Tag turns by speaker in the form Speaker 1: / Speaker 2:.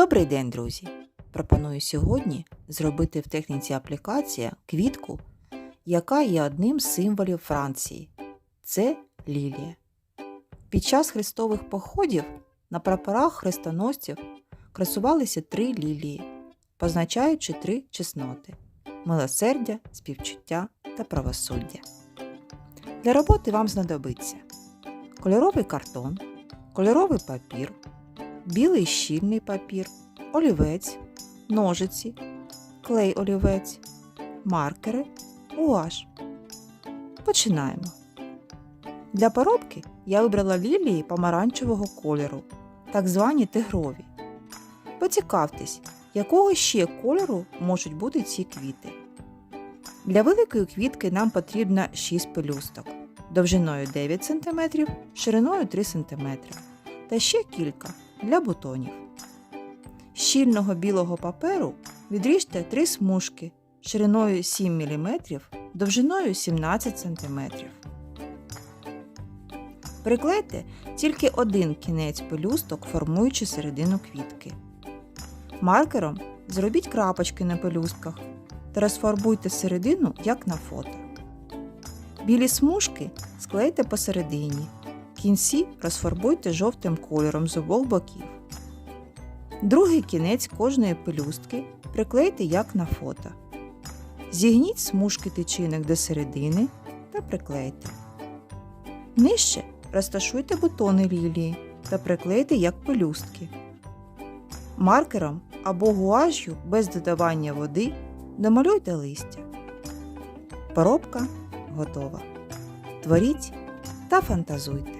Speaker 1: Добрий день, друзі! Пропоную сьогодні зробити в техніці аплікація квітку, яка є одним з символів Франції. Це лілія. Під час хрестових походів на прапорах хрестоносців красувалися три лілії, позначаючи три чесноти милосердя, співчуття та правосуддя. Для роботи вам знадобиться кольоровий картон, кольоровий папір, білий щільний папір, олівець, ножиці, клей олівець, маркери, гуаш. Починаємо. Для поробки я вибрала лілії помаранчевого кольору, так звані тигрові. Поцікавтесь, якого ще кольору можуть бути ці квіти. Для великої квітки нам потрібно 6 пелюсток довжиною 9 см, шириною 3 см та ще кілька для бутонів. Щільного білого паперу відріжте 3 смужки шириною 7 мм, довжиною 17 см. Приклейте тільки один кінець пелюсток, формуючи середину квітки. Маркером зробіть крапочки на пелюстках та розфарбуйте середину, як на фото. Білі смужки склейте посередині. Кінці розфарбуйте жовтим кольором з обох боків. Другий кінець кожної пелюстки приклейте як на фото. Зігніть смужки тичинок до середини та приклейте. Нижче розташуйте бутони лілії та приклейте як пелюстки. Маркером або гуаш'ю без додавання води домалюйте листя. Поробка готова. Творіть та фантазуйте.